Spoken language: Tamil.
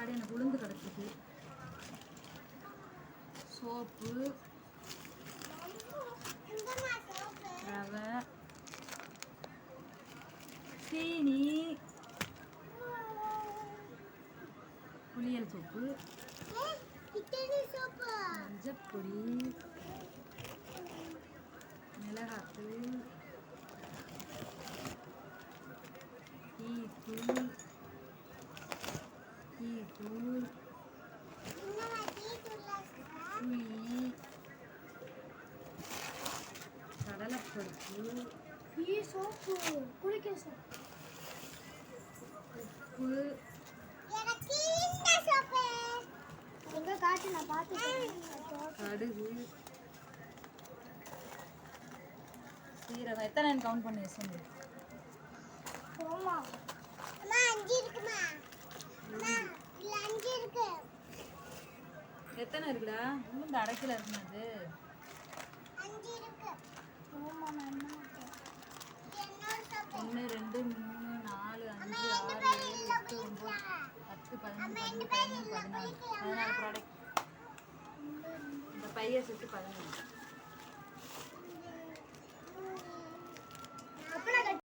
சாப்பாடு எனக்கு உளுந்து கிடச்சிது. சோப்பு ரவை சீனி புளியல் சோப்பு மஞ்சப்பொடி மிளகாத்தூள் டீத்தூள் டீத்தூள் புளி கடலைப்பருப்பு சோப்பு குளிக்க சோப்பு உப்பு கடுகு சீரகம். எத்தனை கவுண்ட் பண்ணி சொல்லு எத்தனை இருக்குடா? உளுந்து அடைக்கல இருக்குனது நான் ஒன்று ரெண்டு மூணு நாலு அஞ்சு ஆறு ஏழு எட்டு ஒம்பது பத்து பதினஞ்சு பதிமூணு பதினாலு பதினாலு ப்ராடக்ட் இந்த பையை சுட்டு பதினஞ்சு